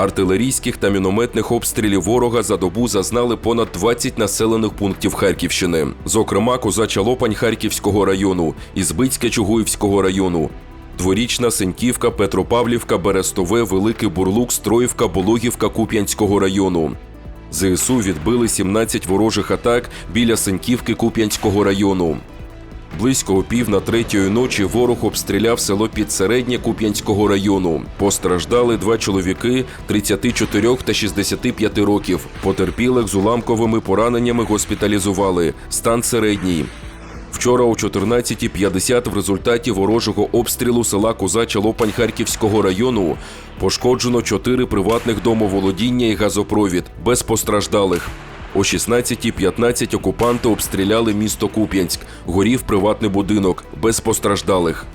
Артилерійських та мінометних обстрілів ворога за добу зазнали понад 20 населених пунктів Харківщини, зокрема Козача Лопань Харківського району, Ізбицьке Чугуївського району, Дворічна, Сеньківка, Петропавлівка, Берестове, Великий Бурлук, Строївка, Бологівка Куп'янського району. ЗСУ відбили 17 ворожих атак біля Сеньківки Куп'янського району. Близько о пів на третьої ночі ворог обстріляв село Підсереднє Куп'янського району. Постраждали два чоловіки 34 та 65 років. Потерпілих з уламковими пораненнями госпіталізували. Стан середній. Вчора о 14.50 в результаті ворожого обстрілу села Козача Лопань Харківського району пошкоджено чотири приватних домоволодіння і газопровід без постраждалих. О 16.15 окупанти обстріляли місто Куп'янськ. Горів приватний будинок без постраждалих.